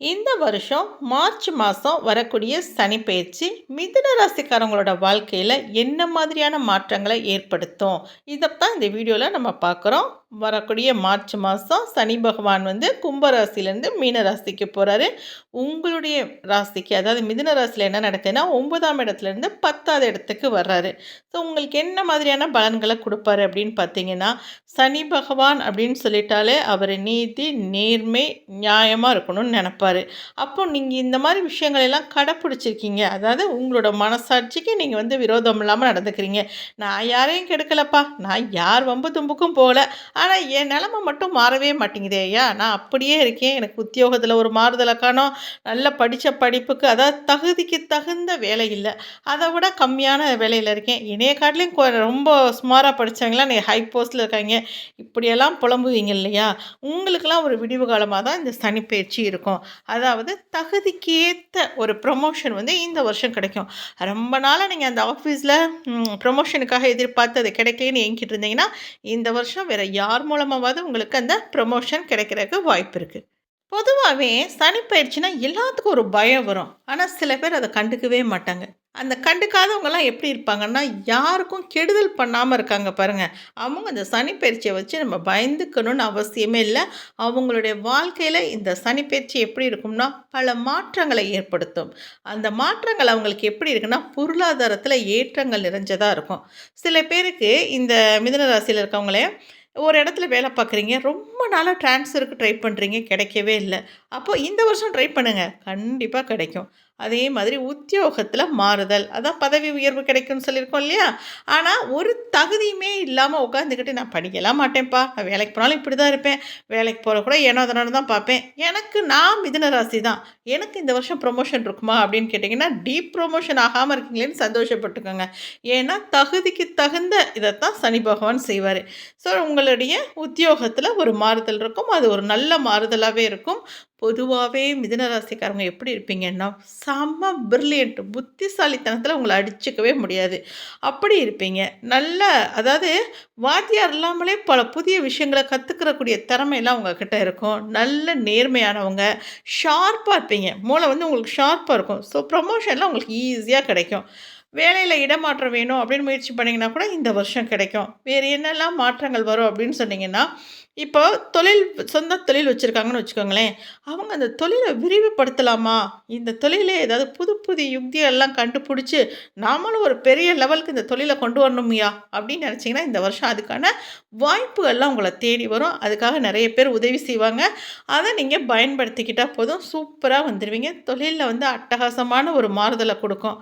இந்த வருஷம் மார்ச் மாதம் வரக்கூடிய சனி பயிற்சி மிதுன ராசிக்காரங்களோட வாழ்க்கையில் என்ன மாதிரியான மாற்றங்களை ஏற்படுத்தும்? இதைத்தான் இந்த வீடியோவில் நம்ம பார்க்குறோம். வரக்கூடிய மார்ச் மாதம் சனி பகவான் வந்து கும்பராசிலேருந்து மீன ராசிக்கு போகிறாரு உங்களுடைய ராசிக்கு அதாவது மிதுன ராசியில் என்ன நடக்குதுன்னா ஒன்பதாம் இடத்துலேருந்து பத்தாவது இடத்துக்கு வர்றாரு. ஸோ உங்களுக்கு என்ன மாதிரியான பலன்களை கொடுப்பாரு அப்படின்னு பார்த்தீங்கன்னா சனி பகவான் அப்படின்னு சொல்லிட்டாலே அவர் நீதி நேர்மை நியாயமாக இருக்கணும்னு நினப்பாரு. அப்போ நீங்கள் இந்த மாதிரி விஷயங்கள் எல்லாம் கடைப்பிடிச்சிருக்கீங்க. அதாவது உங்களோட மனசாட்சிக்கு நீங்கள் வந்து விரோதம் இல்லாமல் நடந்துக்கிறீங்க. நான் யாரையும் கெடுக்கலப்பா. நான் யார் வம்பு தும்புக்கும் போகல. ஆனால் என் நிலமை மட்டும் மாறவே மாட்டேங்குதே ஐயா. நான் அப்படியே இருக்கேன். எனக்கு உத்தியோகத்தில் ஒரு மாறுதலை காணும். நல்ல படித்த படிப்புக்கு அதாவது தகுதிக்கு தகுந்த வேலை இல்லை. அதை விட கம்மியான வேலையில் இருக்கேன். இணைய காட்டிலையும் ரொம்ப சுமாராக படித்தவங்களாம் நீ ஹை போஸ்ட்டில் இருக்காங்க. இப்படியெல்லாம் புலம்புவீங்க இல்லையா? உங்களுக்கெல்லாம் ஒரு விடிவு காலமாக தான் இந்த சனிப்பயிற்சி இருக்கும். அதாவது தகுதிக்கேற்ற ஒரு ப்ரொமோஷன் வந்து இந்த வருஷம் கிடைக்கும். ரொம்ப நாளாக நீங்கள் அந்த ஆஃபீஸில் ப்ரொமோஷனுக்காக எதிர்பார்த்து அது கிடைக்கலன்னு ஏங்கிட்டு இருந்தீங்கன்னா இந்த வருஷம் வேறு யார் மூலமாவது உங்களுக்கு அந்த ப்ரொமோஷன் கிடைக்கிறதுக்கு வாய்ப்பு இருக்குது பொதுவாகவே சனிப்பயிற்சினா எல்லாத்துக்கும் ஒரு பயம் வரும். ஆனால் சில பேர் அதை கண்டுக்கவே மாட்டாங்க. அந்த கண்டுக்காதவங்கெல்லாம் எப்படி இருப்பாங்கன்னா யாருக்கும் கெடுதல் பண்ணாமல் இருக்காங்க பாருங்கள் அவங்க அந்த சனிப்பயிற்சியை வச்சு நம்ம பயந்துக்கணும்னு அவசியமே இல்லை. அவங்களுடைய வாழ்க்கையில் இந்த சனிப்பயிற்சி எப்படி இருக்கும்னா பல மாற்றங்களை ஏற்படுத்தும். அந்த மாற்றங்கள் அவங்களுக்கு எப்படி இருக்குன்னா பொருளாதாரத்தில் ஏற்றங்கள் நிறைஞ்சதாக இருக்கும். சில பேருக்கு இந்த மிதன ராசியில் இருக்கவங்களே ஒரு இடத்துல வேலை பார்க்குறீங்க ரொம்ப நாளாக ட்ரான்ஸ்ஃபருக்கு ட்ரை பண்ணுறீங்க கிடைக்கவே இல்லை. அப்போது இந்த வருஷம் ட்ரை பண்ணுங்கள் கண்டிப்பாக கிடைக்கும். அதே மாதிரி உத்தியோகத்தில் மாறுதல். அதான் பதவி உயர்வு கிடைக்கும்னு சொல்லியிருக்கோம் இல்லையா? ஆனால் ஒரு தகுதியுமே இல்லாமல் உட்காந்துக்கிட்டு நான் படிக்கலாம் மாட்டேன்ப்பா. நான் வேலைக்கு போனாலும் இப்படி தான் இருப்பேன். வேலைக்கு போகிற கூட ஏனோ அதனால தான் பார்ப்பேன். எனக்கு நான் மிதன ராசி தான். எனக்கு இந்த வருஷம் ப்ரொமோஷன் இருக்குமா அப்படின்னு கேட்டிங்கன்னா டீப் ப்ரொமோஷன் ஆகாமல் இருக்கீங்களேன்னு சந்தோஷப்பட்டுக்கோங்க. ஏன்னா தகுதிக்கு தகுந்த இதைத்தான் சனி பகவான் செய்வார். ஸோ உங்களுடைய உத்தியோகத்தில் ஒரு மாறுதல் இருக்கும். அது ஒரு நல்ல மாறுதலாகவே இருக்கும். பொதுவாகவே மிதனராசிக்காரங்க எப்படி இருப்பீங்கன்னா செம்ம பிரில்லியன்ட் புத்திசாலித்தனத்தில் உங்களை அடிச்சுக்கவே முடியாது. அப்படி இருப்பீங்க. நல்ல அதாவது வாத்தியார் இல்லாமலே பல புதிய விஷயங்களை கற்றுக்கிறக்கூடிய திறமையெல்லாம் உங்ககிட்ட இருக்கும். நல்ல நேர்மையானவங்க ஷார்ப்பாக இருப்பீங்க. மூளை வந்து உங்களுக்கு ஷார்ப்பாக இருக்கும். ஸோ ப்ரமோஷன்லாம் உங்களுக்கு ஈஸியாக கிடைக்கும். வேலையில் இடமாற்றம் வேணும் அப்படின்னு முயற்சி பண்ணிங்கன்னா கூட இந்த வருஷம் கிடைக்கும். வேறு என்னெல்லாம் மாற்றங்கள் வரும் அப்படின்னு சொன்னிங்கன்னா இப்போ தொழில் சொந்த தொழில் வச்சுருக்காங்கன்னு வச்சுக்கோங்களேன். அவங்க அந்த தொழிலை விரிவுபடுத்தலாமா? இந்த தொழிலே ஏதாவது புது புது யுக்தியெல்லாம் கண்டுபிடிச்சி நாமளும் ஒரு பெரிய லெவலுக்கு இந்த தொழிலை கொண்டு வரணுமையா? அப்படின்னு நினச்சிங்கன்னா இந்த வருஷம் அதுக்கான வாய்ப்புகள்லாம் உங்களை தேடி வரும். அதுக்காக நிறைய பேர் உதவி செய்வாங்க. அதை நீங்கள் பயன்படுத்திக்கிட்டால் போதும். சூப்பராக வந்துடுவீங்க தொழிலில் வந்து அட்டகாசமான ஒரு மாறுதலை கொடுக்கும்.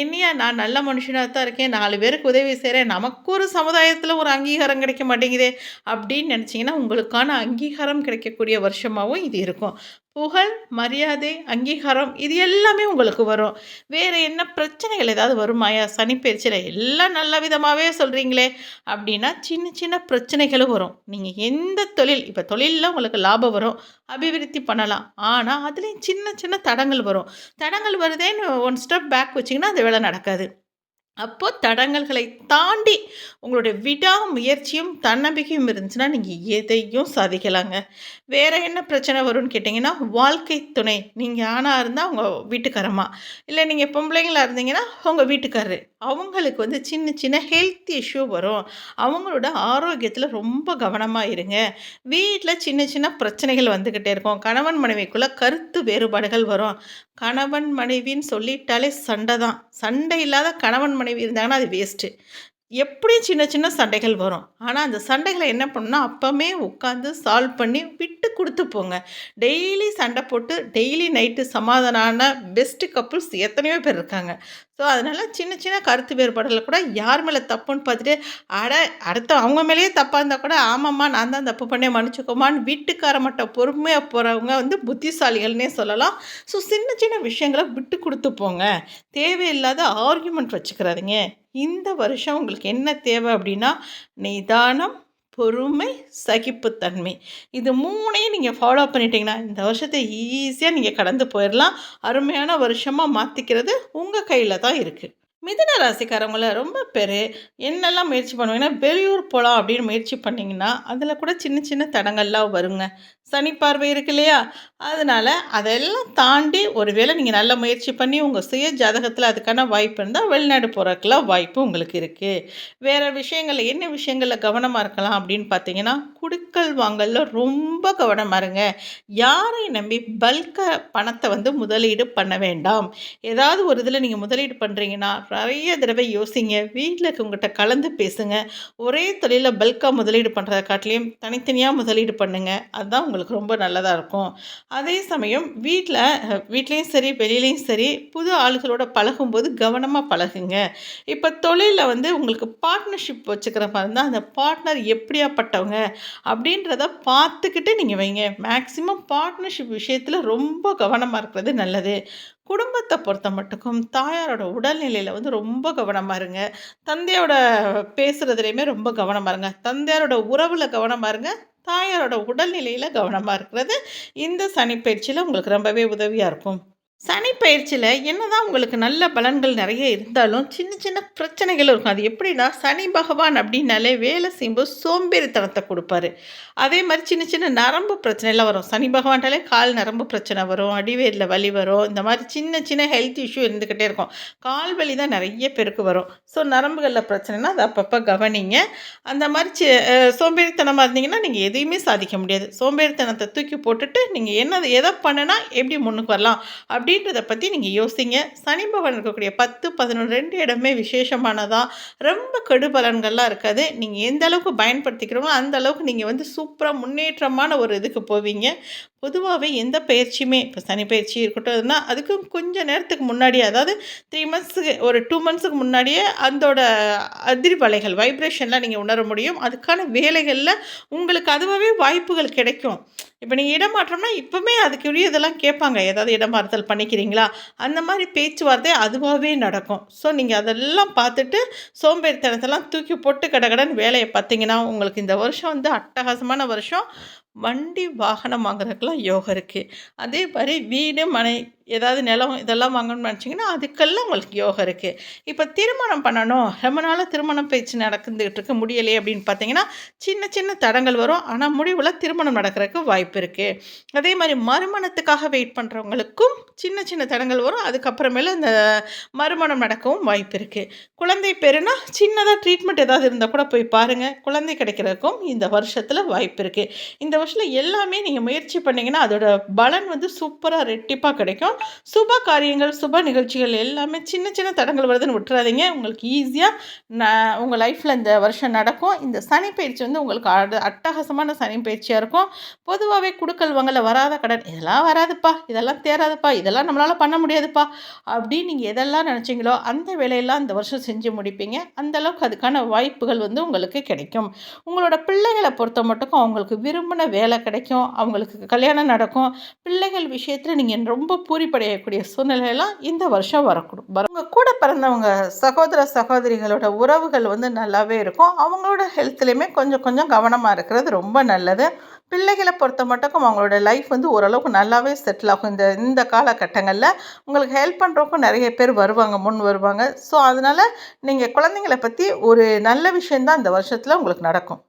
இனியா நான் நல்ல மனுஷனாக தான் இருக்கேன். நாலு பேருக்கு உதவி செய்கிறேன் நமக்கு ஒரு சமுதாயத்தில் ஒரு அங்கீகாரம் கிடைக்க மாட்டேங்குதே அப்படின்னு நினச்சிங்கன்னா பார்த்தீங்கன்னா உங்களுக்கான அங்கீகாரம் கிடைக்கக்கூடிய வருஷமாகவும் இது இருக்கும். புகழ் மரியாதை அங்கீகாரம் இது எல்லாமே உங்களுக்கு வரும். வேறு என்ன பிரச்சனைகள் ஏதாவது வருமாயா சனிப்பயிற்சியில் எல்லாம் நல்ல விதமாகவே சொல்கிறீங்களே அப்படின்னா சின்ன சின்ன பிரச்சனைகளும் வரும். நீங்கள் எந்த தொழில் இப்போ தொழிலில் உங்களுக்கு லாபம் வரும் அபிவிருத்தி பண்ணலாம். ஆனால் அதுலேயும் சின்ன சின்ன தடங்கள் வரும். தடங்கள் வருதேன்னு ஒன் ஸ்டெப் பேக் வச்சிங்கன்னா அது வேலை நடக்காது. அப்போது தடங்கல்களை தாண்டி உங்களுடைய விடாமுயற்சியும் தன்னம்பிக்கையும் இருந்துச்சுன்னா நீங்கள் எதையும் சாதிக்கலாங்க. வேறு என்ன பிரச்சனை வரும்னு கேட்டிங்கன்னா வாழ்க்கை துணை. நீங்கள் ஆணாக இருந்தால் உங்கள் வீட்டுக்காரமா இல்லை நீங்கள் பொம்பளைங்களாக இருந்தீங்கன்னா உங்கள் வீட்டுக்காரரு. அவங்களுக்கு வந்து சின்ன சின்ன ஹெல்த் இஷ்யூ வரும். அவங்களோட ஆரோக்கியத்தில் ரொம்ப கவனமாக இருங்க. வீட்டில் சின்ன சின்ன பிரச்சனைகள் வந்துக்கிட்டே இருக்கும். கணவன் மனைவிக்குள்ளே கருத்து வேறுபாடுகள் வரும். கணவன் மனைவின்னு சொல்லிட்டாலே சண்டை தான் சண்டை இல்லாத கணவன் மனைவி இருந்தாங்கன்னா அது வேஸ்ட்டு எப்படியும் சின்ன சின்ன சண்டைகள் வரும். ஆனால் அந்த சண்டைகளை என்ன பண்ணால் அப்போமே உட்காந்து சால்வ் பண்ணி விட்டு கொடுத்து போங்க. டெய்லி சண்டை போட்டு டெய்லி நைட்டு சமாதானான பெஸ்ட்டு கப்புள்ஸ் எத்தனையோ பேர் இருக்காங்க. ஸோ அதனால் சின்ன சின்ன கருத்து வேறுபாடுகளை கூட யார் மேலே தப்புன்னு பார்த்துட்டு அட அடுத்த அவங்க மேலேயே தப்பாக இருந்தால் கூட ஆமாம்மா நான் தான் தப்பு பண்ணேன் மன்னிச்சுக்கோமான்னு வீட்டுக்கார மட்டும் பொறுமையாக போகிறவங்க வந்து புத்திசாலிகள்னே சொல்லலாம். ஸோ சின்ன சின்ன விஷயங்களை விட்டு கொடுத்து போங்க. தேவையில்லாத ஆர்குமெண்ட் வச்சுக்கிறாதீங்க. இந்த வருஷம் உங்களுக்கு என்ன தேவை அப்படின்னா நிதானம் பொறுமை சகிப்புத்தன்மை. இது மூணையும் நீங்கள் ஃபாலோ பண்ணிட்டீங்கன்னா இந்த வருஷத்தை ஈஸியாக நீங்கள் கடந்து போயிடலாம் அருமையான வருஷமாக மாற்றிக்கிறது உங்கள் கையில் தான் இருக்குது மிதன ராசிக்காரங்களை ரொம்ப பேர் என்னெல்லாம் முயற்சி பண்ணுவீங்கன்னா வெளியூர் போகலாம் அப்படின்னு முயற்சி பண்ணிங்கன்னா அதில் கூட சின்ன சின்ன தடங்கள்லாம் வருங்க. சனி பார்வை இருக்கு இல்லையா? அதனால் அதெல்லாம் தாண்டி ஒரு வேளை நீங்கள் நல்ல முயற்சி பண்ணி உங்கள் சுய ஜாதகத்தில் அதுக்கான வாய்ப்பு இருந்தால் வெளிநாடு போகிறதுக்கெலாம் வாய்ப்பு உங்களுக்கு இருக்குது வேறு விஷயங்களில் என்ன விஷயங்களில் கவனமாக இருக்கலாம் அப்படின்னு பார்த்தீங்கன்னா குடுக்கல் வாங்கலில் ரொம்ப கவனமாக இருங்க. யாரையும் நம்பி பல்காக பணத்தை வந்து முதலீடு பண்ண வேண்டாம். ஏதாவது ஒரு இதில் நீங்கள் முதலீடு பண்ணுறீங்கன்னா நிறைய தடவை யோசிங்க. வீட்டில் இருக்கவங்ககிட்ட கலந்து பேசுங்க. ஒரே தொழிலில் பல்காக முதலீடு பண்ணுறதை காட்டிலையும் தனித்தனியாக முதலீடு பண்ணுங்கள் அதுதான் உங்களுக்கு ரொம்ப நல்லதாக இருக்கும். அதே சமயம் வீட்டில் வீட்லேயும் சரி வெளியிலையும் சரி புது ஆளுகளோட பழகும்போது கவனமாக பழகுங்க. இப்போ தொழிலில் வந்து உங்களுக்கு பார்ட்னர்ஷிப் வச்சுக்கிற மாதிரி இருந்தால் அந்த பார்ட்னர் எப்படியாப்பட்டவங்க அப்படின்றத பார்த்துக்கிட்டு நீங்கள் வைங்க. மேக்ஸிமம் பார்ட்னர்ஷிப் விஷயத்தில் ரொம்ப கவனமாக இருக்கிறது நல்லது. குடும்பத்தை பொறுத்த மட்டுக்கும் தாயாரோட உடல்நிலையில் வந்து ரொம்ப கவனமாக இருங்க. தந்தையோட பேசுகிறதுலையுமே ரொம்ப கவனமாக இருங்க. தந்தையாரோட உறவில் கவனமாக இருங்க. தாயாரோட உடல்நிலையில் கவனமாக இருக்கிறது. இந்த சனிப்பயிற்சியில் உங்களுக்கு ரொம்பவே உதவியாக இருக்கும். சனி பயிற்சியில் என்னதான் உங்களுக்கு நல்ல பலன்கள் நிறைய இருந்தாலும் சின்ன சின்ன பிரச்சனைகள் இருக்கும். அது எப்படின்னா சனி பகவான் அப்படின்னாலே வேலை செய்யும்போது சோம்பேறித்தனத்தை கொடுப்பாரு. அதே மாதிரி சின்ன சின்ன நரம்பு பிரச்சனைலாம் வரும். சனி பகவான்டாலே கால் நரம்பு பிரச்சனை வரும் அடிவேரில் வலி வரும். இந்த மாதிரி சின்ன சின்ன ஹெல்த் இஷ்யூ இருந்துக்கிட்டே இருக்கும். கால் வலி தான் நிறைய பேருக்கு வரும். ஸோ நரம்புகளில் பிரச்சனைனா அது அப்பப்போ கவனிங்க. அந்த மாதிரி சி சோம்பேறித்தனமாக இருந்தீங்கன்னா நீங்கள் எதையுமே சாதிக்க முடியாது. சோம்பேறித்தனத்தை தூக்கி போட்டுட்டு நீங்கள் என்ன எதை பண்ணுனா எப்படி முன்னுக்கு வரலாம்? அப்படி அப்படின்றத பற்றி நீங்கள் யோசிங்க. சனி பகவான் இருக்கக்கூடிய பத்து பதினொன்று ரெண்டு இடமே விசேஷமானதாக ரொம்ப கெடுபலன்கள்லாம் இருக்காது. நீங்கள் எந்த அளவுக்கு பயன்படுத்திக்கிறோமோ அந்த அளவுக்கு நீங்கள் வந்து சூப்பராக முன்னேற்றமான ஒரு இதுக்கு போவீங்க. பொதுவாகவே எந்த பயிற்சியுமே இப்போ சனி பயிற்சி இருக்கட்டும்னா அதுக்கு கொஞ்சம் நேரத்துக்கு முன்னாடியே அதாவது த்ரீ மந்த்ஸுக்கு ஒரு டூ மந்த்ஸுக்கு முன்னாடியே அதோட அதிர்வலைகள் வைப்ரேஷன்லாம் நீங்கள் உணர முடியும். அதுக்கான வேலைகளில் உங்களுக்கு அதுவாகவே வாய்ப்புகள் கிடைக்கும். இப்போ நீங்கள் இடமாற்றம்னா இப்போவுமே அதுக்குரிய இதெல்லாம் கேட்பாங்க. ஏதாவது இடமாறுதல் பண்ணிக்கிறீங்களா? அந்த மாதிரி பேச்சுவார்த்தை அதுவாகவே நடக்கும். ஸோ நீங்கள் அதெல்லாம் பார்த்துட்டு சோம்பேறித்தனத்தெல்லாம் தூக்கி போட்டு கடகடன் வேலையை பார்த்தீங்கன்னா உங்களுக்கு இந்த வருஷம் வந்து அட்டகாசமான வருஷம். வண்டி வாகனம் வாங்குறதுக்கெல்லாம் யோகம் இருக்குது அதே மாதிரி வீடு மனை ஏதாவது நிலம் இதெல்லாம் வாங்கணும்னு நினச்சிங்கன்னா அதுக்கெல்லாம் உங்களுக்கு யோகம் இருக்குது இப்போ திருமணம் பண்ணணும். ரொம்ப நாளாக திருமணம் பேச்சு நடந்துகிட்டு இருக்க முடியலையே அப்படின்னு பார்த்தீங்கன்னா சின்ன சின்ன தடங்கள் வரும். ஆனால் முடிவில் திருமணம் நடக்கிறதுக்கு வாய்ப்பு இருக்குது அதே மாதிரி மறுமணத்துக்காக வெயிட் பண்ணுறவங்களுக்கும் சின்ன சின்ன தடங்கள் வரும். அதுக்கப்புறமேல இந்த மறுமணம் நடக்கவும் வாய்ப்பு இருக்குது குழந்தை பேருனா சின்னதாக ட்ரீட்மெண்ட் ஏதாவது இருந்தால் கூட போய் பாருங்கள் குழந்தை கிடைக்கிறதுக்கும் இந்த வருஷத்தில் வாய்ப்பு இருக்குது இந்த வருஷத்தில் எல்லாமே நீங்கள் முயற்சி பண்ணிங்கன்னா அதோட பலன் வந்து சூப்பராக ரெட்டிப்பாக கிடைக்கும். சுப காரியங்கள் சுப நிகழ்ச்சிகள் எல்லாமே சின்ன சின்ன தடங்கள் வருதுன்னு விட்டுறாதீங்க. உங்களுக்கு ஈஸியாக ந உங்கள் லைஃப்பில் இந்த வருஷம் நடக்கும். இந்த சனி பயிற்சி வந்து உங்களுக்கு அட அட்டகாசமான சனி பயிற்சியாக இருக்கும். பொதுவாகவே குடுக்கல் வாங்கல வராத கடன் இதெல்லாம் வராதுப்பா. இதெல்லாம் தேராதுப்பா இதெல்லாம் நம்மளால் பண்ண முடியாதுப்பா. அப்படின்னு நீங்கள் எதெல்லாம் நினச்சிங்களோ அந்த வேலையெல்லாம் இந்த வருஷம் செஞ்சு முடிப்பீங்க. அந்தளவுக்கு அதுக்கான வாய்ப்புகள் வந்து உங்களுக்கு கிடைக்கும். உங்களோட பிள்ளைகளை பொறுத்த மட்டும் அவங்களுக்கு விரும்பின வேலை கிடைக்கும். அவங்களுக்கு கல்யாணம் நடக்கும். பிள்ளைகள் விஷயத்தில் நீங்கள் ரொம்ப பூரி பூரிப்படையக்கூடிய சூழ்நிலையெல்லாம் இந்த வருஷம் வரக்கூடும். உங்கள் கூட பிறந்தவங்க சகோதர சகோதரிகளோட உறவுகள் வந்து நல்லாவே இருக்கும். அவங்களோட ஹெல்த்லேயுமே கொஞ்சம் கொஞ்சம் கவனமாக இருக்கிறது ரொம்ப நல்லது. பிள்ளைகளை பொறுத்த மட்டும் அவங்களோட லைஃப் வந்து ஓரளவுக்கு நல்லாவே செட்டில் ஆகும். இந்த இந்த காலகட்டங்களில் உங்களுக்கு ஹெல்ப் பண்ணுறவங்க நிறைய பேர் வருவாங்க முன் வருவாங்க. ஸோ அதனால் நீங்கள் குழந்தைங்களை பற்றி ஒரு நல்ல விஷயந்தான் இந்த வருஷத்தில் உங்களுக்கு நடக்கும்.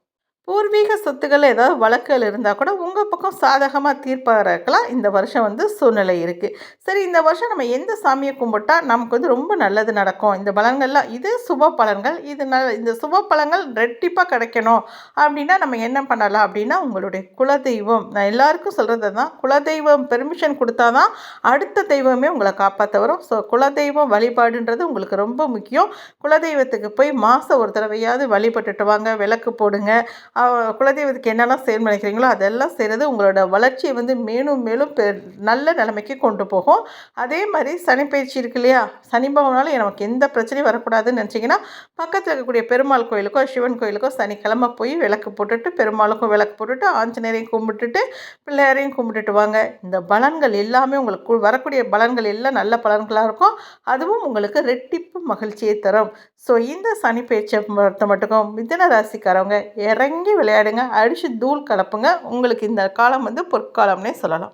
பூர்வீக சொத்துக்கள் ஏதாவது வழக்குகள் இருந்தால் கூட உங்கள் பக்கம் சாதகமாக தீர்ப்பாக இந்த வருஷம் வந்து சூழ்நிலை இருக்குது சரி இந்த வருஷம் நம்ம எந்த சாமியை கும்பிட்டா நமக்கு வந்து ரொம்ப நல்லது நடக்கும்? இந்த பலன்கள்லாம் இது சுப பலன்கள். இது ந இந்த சுப பலன்கள் ரெட்டிப்பாக கிடைக்கணும். அப்படின்னா நம்ம என்ன பண்ணலாம் அப்படின்னா உங்களுடைய குலதெய்வம். நான் எல்லாருக்கும் சொல்கிறது தான் குலதெய்வம் பெர்மிஷன் கொடுத்தா தான் அடுத்த தெய்வமே உங்களை காப்பாற்ற வரும். ஸோ குலதெய்வம் வழிபாடுன்றது உங்களுக்கு ரொம்ப முக்கியம். குலதெய்வத்துக்கு போய் மாதம் ஒரு தடவையாவது வழிபட்டுட்டு வாங்க விளக்கு போடுங்க. குலதெய்வத்துக்கு என்னெல்லாம் செயல் நினைக்கிறீங்களோ அதெல்லாம் செய்கிறது உங்களோட வளர்ச்சியை வந்து மேலும் மேலும் பெ நல்ல நிலைமைக்கு கொண்டு போகும். அதே மாதிரி சனி பயிற்சி இருக்கு இல்லையா? சனி பகவானால நமக்கு எந்த பிரச்சனையும் வரக்கூடாதுன்னு நினச்சிங்கன்னா பக்கத்தில் இருக்கக்கூடிய பெருமாள் கோயிலுக்கோ சிவன் கோயிலுக்கோ சனிக்கிழமை போய் விளக்கு போட்டுட்டு பெருமாளுக்கும் விளக்கு போட்டுட்டு ஆஞ்சநேயரையும் கும்பிட்டுட்டு பிள்ளையாரையும் கும்பிட்டுட்டு வாங்க. இந்த பலன்கள் எல்லாமே உங்களுக்கு வரக்கூடிய பலன்கள் எல்லாம் நல்ல பலன்களாக இருக்கும். அதுவும் உங்களுக்கு ரெட்டிப்பு மகிழ்ச்சியை தரும். ஸோ இந்த சனி பயிற்சியை பொறுத்த மட்டுக்கும் மிதன ராசிக்காரவங்க இறங்கி விளையாடுங்க அடித்து தூள் கலப்புங்க. உங்களுக்கு இந்த காலம் வந்து பொற்காலம்னே சொல்லலாம்.